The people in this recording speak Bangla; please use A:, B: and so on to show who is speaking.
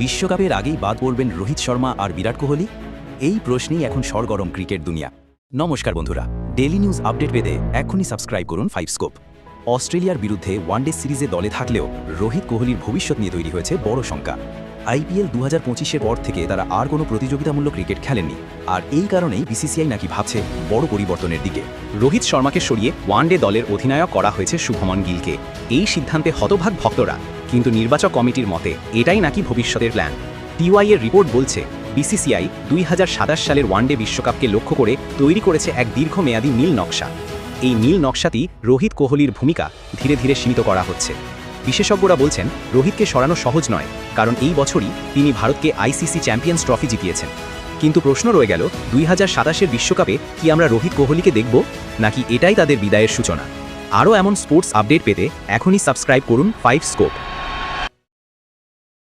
A: বিশ্বকাপের আগেই বাদ পড়বেন রোহিত শর্মা আর বিরাট কোহলি? এই প্রশ্নেই এখন সরগরম ক্রিকেট দুনিয়া। নমস্কার বন্ধুরা ডেলি নিউজ আপডেট পেতে এখনই সাবস্ক্রাইব করুন ফাইভ স্কোপ অস্ট্রেলিয়ার বিরুদ্ধে ওয়ানডে সিরিজে দলে থাকলেও রোহিত কোহলির ভবিষ্যৎ নিয়ে তৈরি হয়েছে বড় শঙ্কা। আইপিএল দু হাজার পঁচিশের পর থেকে তারা আর কোনো প্রতিযোগিতামূলক ক্রিকেট খেলেননি। আর এই কারণেই বিসিসিআই নাকি ভাবছে বড় পরিবর্তনের দিকে।
B: রোহিত শর্মাকে সরিয়ে ওয়ানডে দলের অধিনায়ক করা হয়েছে শুভমন গিলকে। এই সিদ্ধান্তে হতভাগ ভক্তরা। কিন্তু নির্বাচক কমিটির মতে, এটাই নাকি ভবিষ্যতের প্ল্যান টিওয়াই এর রিপোর্ট বলছে, বিসিসিআই দুই হাজার সাতাশ সালের ওয়ানডে বিশ্বকাপকে লক্ষ্য করে তৈরি করেছে এক দীর্ঘমেয়াদী নীল নকশা। এই নীল নকশাতেই রোহিত কোহলির ভূমিকা ধীরে ধীরে সীমিত করা হচ্ছে। বিশেষজ্ঞরা বলছেন, রোহিতকে সরানো সহজ নয়, কারণ এই বছরই তিনি ভারতকে আইসিসি চ্যাম্পিয়ন্স ট্রফি জিতিয়েছেন। কিন্তু প্রশ্ন রয়ে গেল, দুই হাজার সাতাশের বিশ্বকাপে কি আমরা রোহিত কোহলিকে দেখব? নাকি এটাই তাদের বিদায়ের সূচনা? আরও এমন স্পোর্টস আপডেট পেতে এখনই সাবস্ক্রাইব করুন ফাইভ স্কোপ